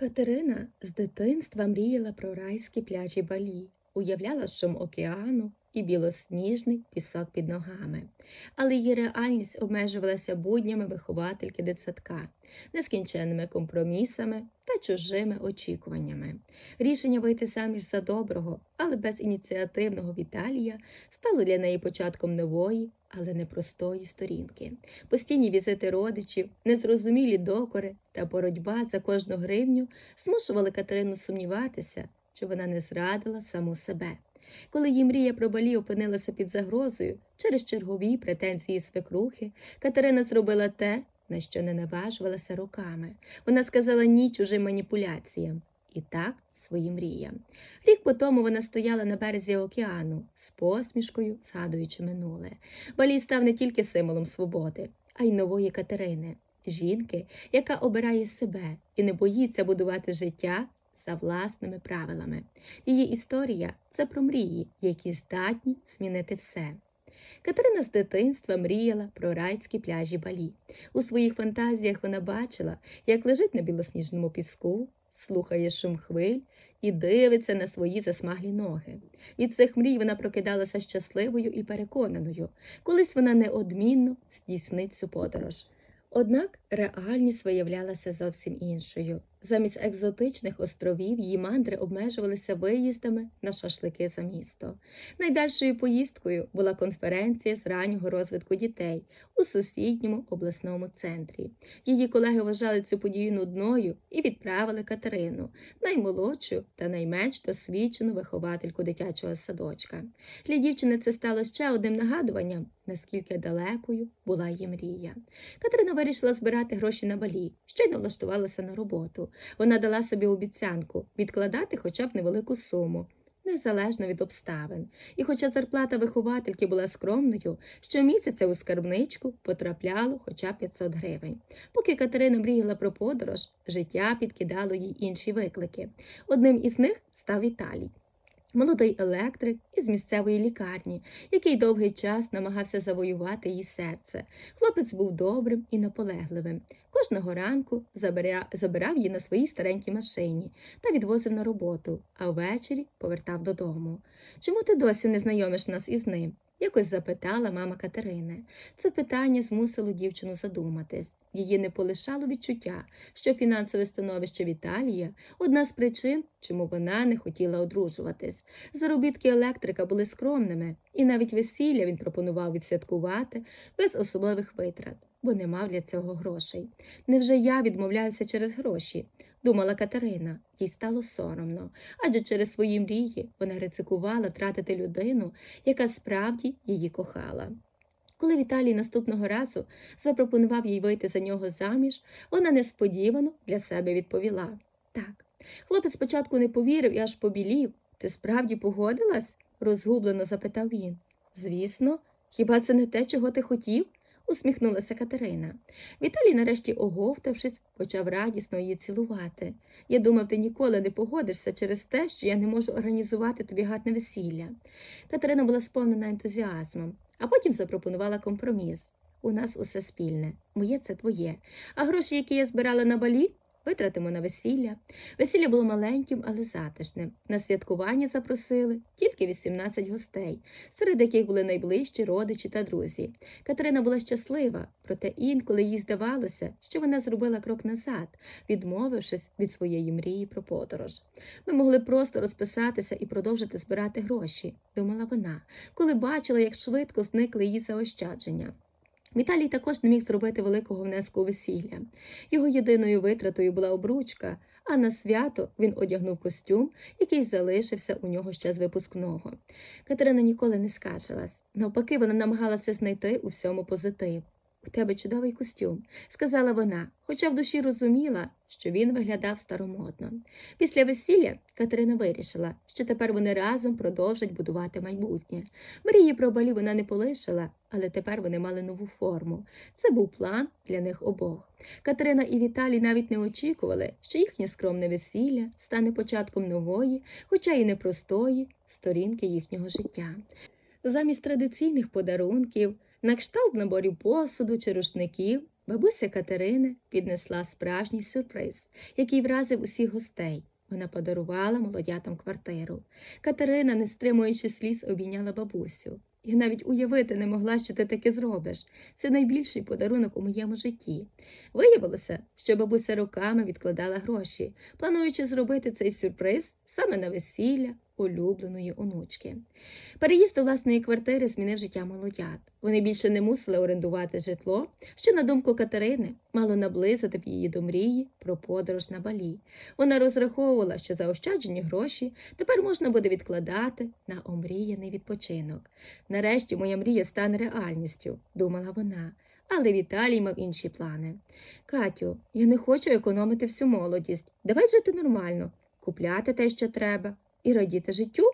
Катерина з дитинства мріяла про райські пляжі Балі, уявляла шум океану і білосніжний пісок під ногами. Але її реальність обмежувалася буднями виховательки дитсадка, нескінченними компромісами та чужими очікуваннями. Рішення вийти заміж за доброго, але безініціативного Віталія стало для неї початком нової, але непростої сторінки. Постійні візити родичів, незрозумілі докори та боротьба за кожну гривню змушували Катерину сумніватися, чи вона не зрадила саму себе. Коли її мрія про балі опинилася під загрозою через чергові претензії свекрухи, Катерина зробила те, на що не наважувалася руками. Вона сказала ні чужим маніпуляціям і так своїм мріям. Рік по тому вона стояла на березі океану з посмішкою, згадуючи минуле. Балі став не тільки символом свободи, а й нової Катерини, жінки, яка обирає себе і не боїться будувати життя за власними правилами. Її історія це про мрії, які здатні змінити все. Катерина з дитинства мріяла про райські пляжі Балі. У своїх фантазіях вона бачила, як лежить на білосніжному піску, слухає шум хвиль і дивиться на свої засмаглі ноги. Від цих мрій вона прокидалася щасливою і переконаною. Колись вона неодмінно здійснить цю подорож. Однак реальність виявлялася зовсім іншою. Замість екзотичних островів її мандри обмежувалися виїздами на шашлики за місто. Найдальшою поїздкою була конференція з раннього розвитку дітей у сусідньому обласному центрі. Її колеги вважали цю подію нудною і відправили Катерину, наймолодшу та найменш досвідчену виховательку дитячого садочка. Для дівчини це стало ще одним нагадуванням, наскільки далекою була її мрія. Катерина вирішила збирати гроші на балі, щойно влаштувалася на роботу. Вона дала собі обіцянку відкладати хоча б невелику суму, незалежно від обставин. І хоча зарплата виховательки була скромною, щомісяця у скарбничку потрапляло хоча б 500 гривень. Поки Катерина мріяла про подорож, життя підкидало їй інші виклики. Одним із них став Віталій. Молодий електрик із місцевої лікарні, який довгий час намагався завоювати її серце. Хлопець був добрим і наполегливим. Кожного ранку забирав її на своїй старенькій машині та відвозив на роботу, а ввечері повертав додому. Чому ти досі не знайомиш нас із ним? Якось запитала мама Катерини. Це питання змусило дівчину задуматись. Її не полишало відчуття, що фінансове становище Віталія одна з причин, чому вона не хотіла одружуватись. Заробітки електрика були скромними, і навіть весілля він пропонував відсвяткувати без особливих витрат, бо не мав для цього грошей. Невже я відмовляюся через гроші? Думала Катерина, їй стало соромно, адже через свої мрії вона ризикувала втратити людину, яка справді її кохала. Коли Віталій наступного разу запропонував їй вийти за нього заміж, вона несподівано для себе відповіла так. Хлопець спочатку не повірив і аж побілів. Ти справді погодилась? розгублено запитав він. Звісно, хіба це не те, чого ти хотів? Усміхнулася Катерина. Віталій, нарешті, оговтавшись, почав радісно її цілувати. Я думав, ти ніколи не погодишся через те, що я не можу організувати тобі гарне весілля. Катерина була сповнена ентузіазмом, а потім запропонувала компроміс. У нас усе спільне, моє це твоє. А гроші, які я збирала на балі, витратимо на весілля. Весілля було маленьким, але затишним. На святкування запросили тільки 18 гостей, серед яких були найближчі родичі та друзі. Катерина була щаслива, проте інколи їй здавалося, що вона зробила крок назад, відмовившись від своєї мрії про подорож. Ми могли просто розписатися і продовжити збирати гроші, думала вона, коли бачила, як швидко зникли її заощадження. Віталій також не міг зробити великого внеску у весілля. Його єдиною витратою була обручка, а на свято він одягнув костюм, який залишився у нього ще з випускного. Катерина ніколи не скаржилась. Навпаки, вона намагалася знайти у всьому позитив. У тебе чудовий костюм, сказала вона, хоча в душі розуміла, що він виглядав старомодно. Після весілля Катерина вирішила, що тепер вони разом продовжать будувати майбутнє. Мрії про балі вона не полишила, але тепер вони мали нову форму. Це був план для них обох. Катерина і Віталій навіть не очікували, що їхнє скромне весілля стане початком нової, хоча й непростої, сторінки їхнього життя. Замість традиційних подарунків. На кшталт наборів посуду чи рушників Бабуся Катерини піднесла справжній сюрприз, який вразив усіх гостей. Вона подарувала молодятам квартиру. Катерина, не стримуючи сліз, обійняла бабусю. Я навіть уявити не могла, що ти таке зробиш. Це найбільший подарунок у моєму житті. Виявилося, що бабуся роками відкладала гроші, плануючи зробити цей сюрприз саме на весілля улюбленої онучки. Переїзд до власної квартири змінив життя молодят. Вони більше не мусили орендувати житло, що, на думку Катерини, мало наблизити б її до мрії про подорож на балі. Вона розраховувала, що заощаджені гроші тепер можна буде відкладати на омріяний відпочинок. Нарешті моя мрія стане реальністю, думала вона. Але Віталій мав інші плани. Катю, я не хочу економити всю молодість. Давай жити нормально, купляти те, що треба, і радіти життю.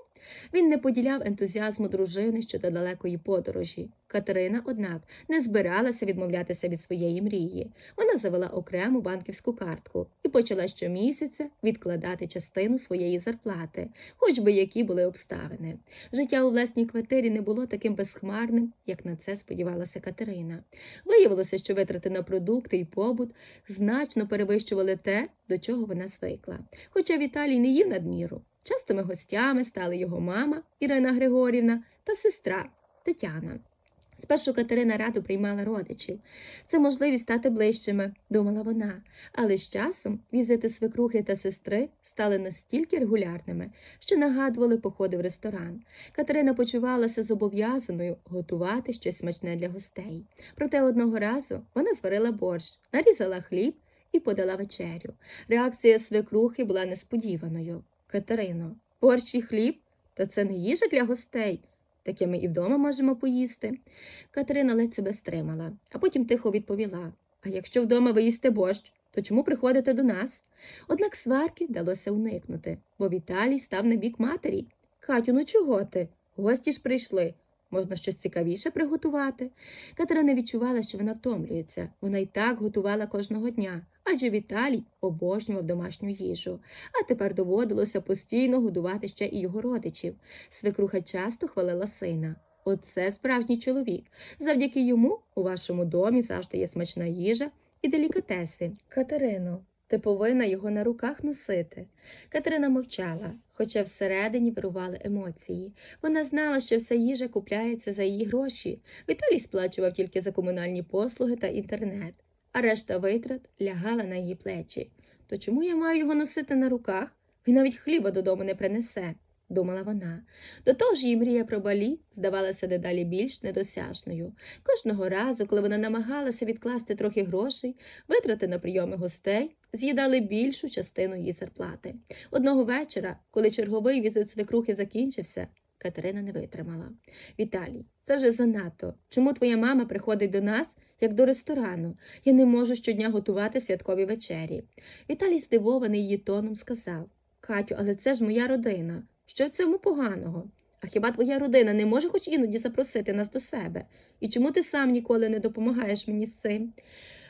Він не поділяв ентузіазму дружини щодо далекої подорожі. Катерина, однак, не збиралася відмовлятися від своєї мрії. Вона завела окрему банківську картку і почала щомісяця відкладати частину своєї зарплати, хоч би які були обставини. Життя у власній квартирі не було таким безхмарним, як на це сподівалася Катерина. Виявилося, що витрати на продукти і побут значно перевищували те, до чого вона звикла. Хоча Віталій не їв надміру. Частими гостями стали його мама Ірина Григорівна та сестра Тетяна. Спершу Катерина радо приймала родичів. Це можливість стати ближчими, думала вона, але з часом візити свекрухи та сестри стали настільки регулярними, що нагадували походи в ресторан. Катерина почувалася зобов'язаною готувати щось смачне для гостей. Проте одного разу вона зварила борщ, нарізала хліб і подала вечерю. Реакція свекрухи була несподіваною. Катерино, борщ і хліб? Та це не їжа для гостей. Таке ми і вдома можемо поїсти. Катерина ледь себе стримала, а потім тихо відповіла А якщо вдома ви їсте борщ, то чому приходите до нас? Однак сварки вдалося уникнути, бо Віталій став на бік матері. Катю, ну чого ти? Гості ж прийшли. Можна щось цікавіше приготувати. Катерина відчувала, що вона втомлюється. Вона й так готувала кожного дня, адже Віталій обожнював домашню їжу, а тепер доводилося постійно годувати ще і його родичів. Свекруха часто хвалила сина. Оце справжній чоловік. Завдяки йому у вашому домі завжди є смачна їжа і делікатеси. Катерино, ти повинна його на руках носити. Катерина мовчала, хоча всередині вирували емоції. Вона знала, що вся їжа купляється за її гроші. Віталій сплачував тільки за комунальні послуги та інтернет, а решта витрат лягала на її плечі. То чому я маю його носити на руках? Він навіть хліба додому не принесе, думала вона. До того ж її мрія про балі здавалася дедалі більш недосяжною. Кожного разу, коли вона намагалася відкласти трохи грошей, витрати на прийоми гостей з'їдали більшу частину її зарплати. Одного вечора, коли черговий візит свекрухи закінчився, Катерина не витримала. Віталій, це вже занадто. Чому твоя мама приходить до нас, як до ресторану? Я не можу щодня готувати святкові вечері. Віталій, здивований її тоном, сказав Катю, але це ж моя родина. Що в цьому поганого? А хіба твоя родина не може хоч іноді запросити нас до себе? І чому ти сам ніколи не допомагаєш мені з цим?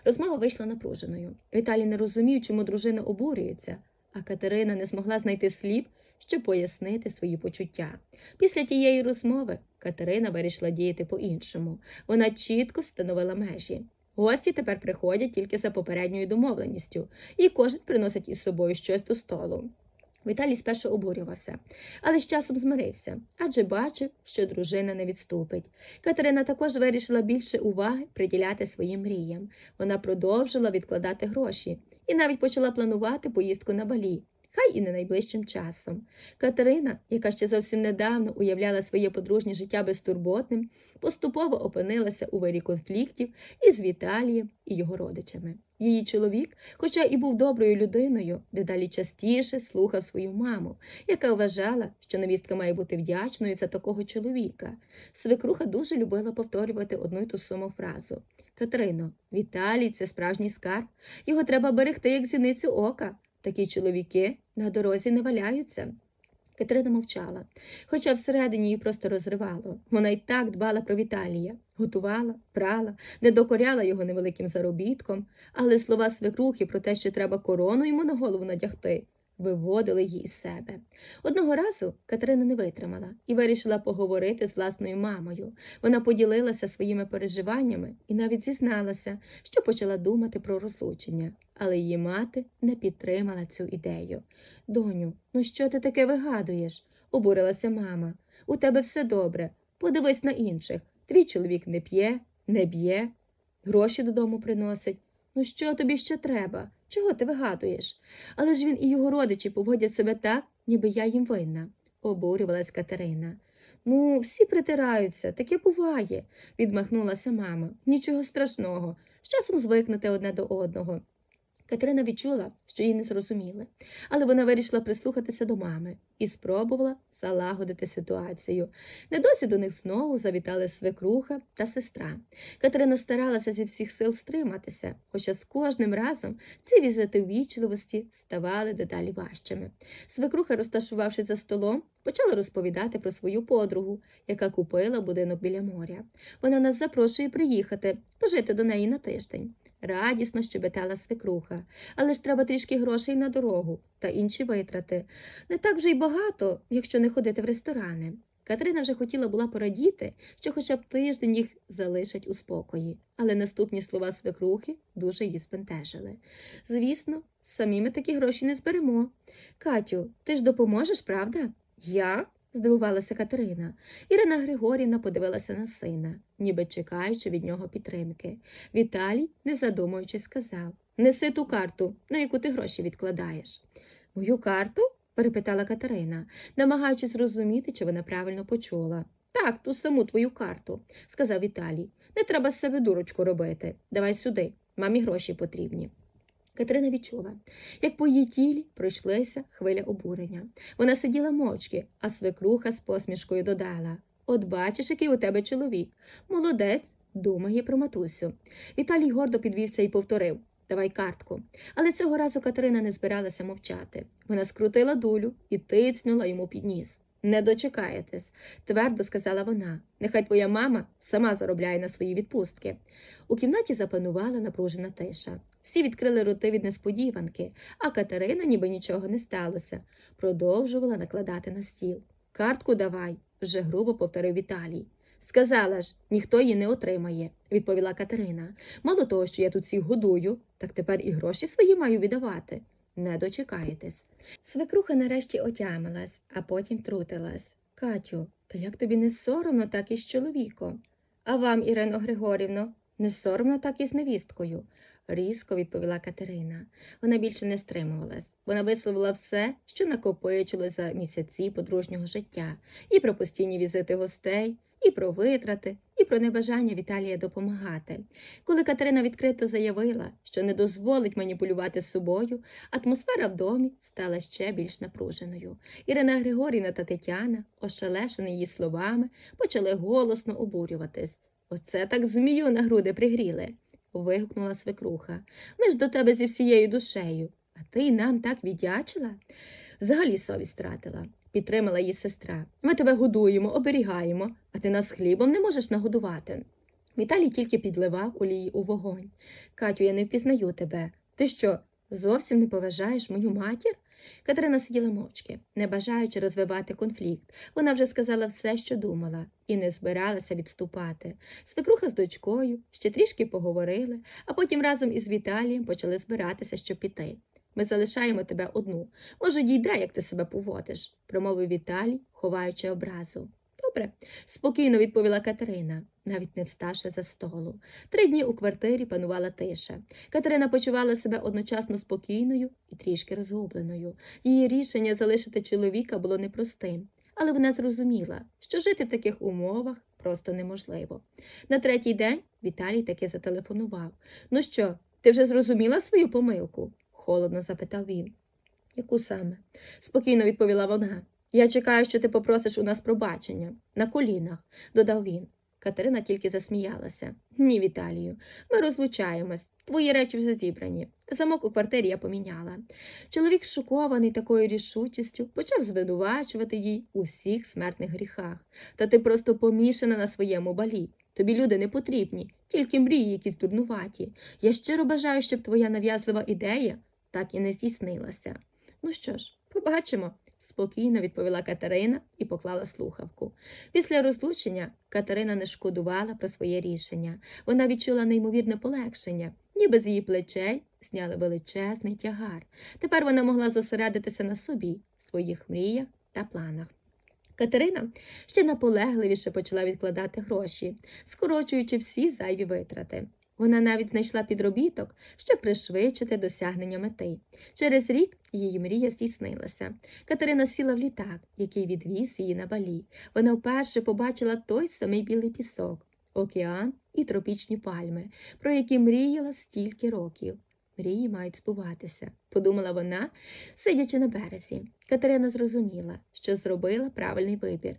Розмова вийшла напруженою. Віталій не розумів, чому дружина обурюється, а Катерина не змогла знайти слів, щоб пояснити свої почуття. Після тієї розмови Катерина вирішила діяти по-іншому. Вона чітко встановила межі. Гості тепер приходять тільки за попередньою домовленістю, і кожен приносить із собою щось до столу. Віталій спершу обурювався, але з часом змирився, адже бачив, що дружина не відступить. Катерина також вирішила більше уваги приділяти своїм мріям. Вона продовжила відкладати гроші і навіть почала планувати поїздку на балі. Хай і не найближчим часом. Катерина, яка ще зовсім недавно уявляла своє подружнє життя безтурботним, поступово опинилася у вирі конфліктів із Віталієм і його родичами. Її чоловік, хоча і був доброю людиною, дедалі частіше слухав свою маму, яка вважала, що невістка має бути вдячною за такого чоловіка. Свекруха дуже любила повторювати одну й ту саму фразу. Катерино, Віталій це справжній скарб. Його треба берегти, як зіницю ока. Такі чоловіки на дорозі не валяються. Катерина мовчала, хоча всередині її просто розривало. Вона й так дбала про Віталія, готувала, прала, не докоряла його невеликим заробітком, але слова свекрухи про те, що треба корону йому на голову надягти, виводили її із себе. Одного разу Катерина не витримала і вирішила поговорити з власною мамою. Вона поділилася своїми переживаннями і навіть зізналася, що почала думати про розлучення, але її мати не підтримала цю ідею. Доню, ну що ти таке вигадуєш? обурилася мама. У тебе все добре. Подивись на інших. Твій чоловік не п'є, не б'є, гроші додому приносить. Ну що тобі ще треба? Чого ти вигадуєш? Але ж він і його родичі поводять себе так, ніби я їм винна, обурювалась Катерина. Ну, всі притираються, таке буває, відмахнулася мама. Нічого страшного. З часом звикнете одне до одного. Катерина відчула, що її не зрозуміли, але вона вирішила прислухатися до мами і спробувала залагодити ситуацію. Недосі до них знову завітали свекруха та сестра. Катерина старалася зі всіх сил стриматися, хоча з кожним разом ці візити ввічливості ставали дедалі важчими. Свекруха, розташувавшись за столом, почала розповідати про свою подругу, яка купила будинок біля моря. Вона нас запрошує приїхати, пожити до неї на тиждень. Радісно щебетала свекруха, але ж треба трішки грошей на дорогу та інші витрати. Не так вже й багато, якщо не ходити в ресторани. Катерина вже хотіла була порадіти, що хоча б тиждень їх залишать у спокої, але наступні слова свекрухи дуже її спентежили. Звісно, самі ми такі гроші не зберемо. Катю, ти ж допоможеш, правда? Я? Здивувалася Катерина. Ірина Григорівна подивилася на сина, ніби чекаючи від нього підтримки. Віталій, не задумуючись, сказав Неси ту карту, на яку ти гроші відкладаєш. Мою карту? перепитала Катерина, намагаючись зрозуміти, чи вона правильно почула. Так, ту саму твою карту, сказав Віталій. Не треба з себе дурочку робити. Давай сюди, мамі гроші потрібні. Катерина відчула, як по її тілі пройшлися хвиля обурення. Вона сиділа мовчки, а свекруха з посмішкою додала От бачиш, який у тебе чоловік. Молодець, думає про матусю. Віталій гордо підвівся і повторив Давай картку. Але цього разу Катерина не збиралася мовчати. Вона скрутила дулю і тицнула йому під ніс. Не дочекаєтесь, твердо сказала вона. Нехай твоя мама сама заробляє на свої відпустки. У кімнаті запанувала напружена тиша. Всі відкрили роти від несподіванки, а Катерина, ніби нічого не сталося, продовжувала накладати на стіл. Картку давай, вже грубо повторив Віталій. Сказала ж, ніхто її не отримає, відповіла Катерина. Мало того, що я тут всіх годую, так тепер і гроші свої маю віддавати. Не дочекаєтесь. Свекруха нарешті отямилась, а потім втрутилась. Катю, та як тобі не соромно так із чоловіком? А вам, Ірино Григорівно, не соромно так із невісткою? різко відповіла Катерина. Вона більше не стримувалась. Вона висловила все, що накопичилось за місяці подружнього життя, і про постійні візити гостей, і про витрати, і про небажання Віталія допомагати. Коли Катерина відкрито заявила, що не дозволить маніпулювати собою, атмосфера в домі стала ще більш напруженою. Ірина Григорівна та Тетяна, ошелешені її словами, почали голосно обурюватись. Оце так змію на груди пригріли. вигукнула свекруха. Ми ж до тебе зі всією душею, а ти нам так віддячила. Взагалі совість втратила, підтримала її сестра. Ми тебе годуємо, оберігаємо, а ти нас хлібом не можеш нагодувати. Віталій тільки підливав олії у вогонь. Катю, я не впізнаю тебе. Ти що, зовсім не поважаєш мою матір? Катерина сиділа мовчки, не бажаючи розвивати конфлікт. Вона вже сказала все, що думала, і не збиралася відступати. Свекруха з дочкою ще трішки поговорили, а потім разом із Віталієм почали збиратися, щоб піти. Ми залишаємо тебе одну. Може, дійде, як ти себе поводиш, промовив Віталій, ховаючи образу. Добре, спокійно відповіла Катерина, навіть не вставши за столу. Три дні у квартирі панувала тиша. Катерина почувала себе одночасно спокійною і трішки розгубленою. Її рішення залишити чоловіка було непростим, але вона зрозуміла, що жити в таких умовах просто неможливо. На третій день Віталій таки зателефонував. Ну що, ти вже зрозуміла свою помилку? Холодно запитав він. Яку саме? спокійно відповіла вона. Я чекаю, що ти попросиш у нас пробачення на колінах, додав він. Катерина тільки засміялася. Ні, Віталію, ми розлучаємось. Твої речі вже зібрані. Замок у квартирі я поміняла. Чоловік, шокований такою рішучістю, почав звинувачувати їй у всіх смертних гріхах. Та ти просто помішана на своєму балі. Тобі люди не потрібні, тільки мрії якісь дурнуваті. Я щиро бажаю, щоб твоя нав'язлива ідея так і не здійснилася. Ну що ж, побачимо, спокійно відповіла Катерина і поклала слухавку. Після розлучення Катерина не шкодувала про своє рішення. Вона відчула неймовірне полегшення, ніби з її плечей зняли величезний тягар. Тепер вона могла зосередитися на собі, своїх мріях та планах. Катерина ще наполегливіше почала відкладати гроші, скорочуючи всі зайві витрати. Вона навіть знайшла підробіток, щоб пришвидшити досягнення мети. Через рік її мрія здійснилася. Катерина сіла в літак, який відвіз її на балі. Вона вперше побачила той самий білий пісок, океан і тропічні пальми, про які мріяла стільки років. Мрії мають збуватися, подумала вона, сидячи на березі. Катерина зрозуміла, що зробила правильний вибір,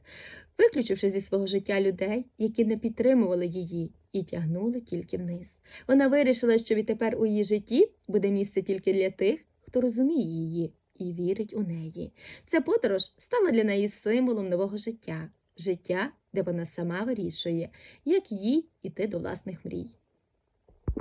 виключивши зі свого життя людей, які не підтримували її і тягнули тільки вниз. Вона вирішила, що відтепер у її житті буде місце тільки для тих, хто розуміє її і вірить у неї. Ця подорож стала для неї символом нового життя, життя, де вона сама вирішує, як їй іти до власних мрій.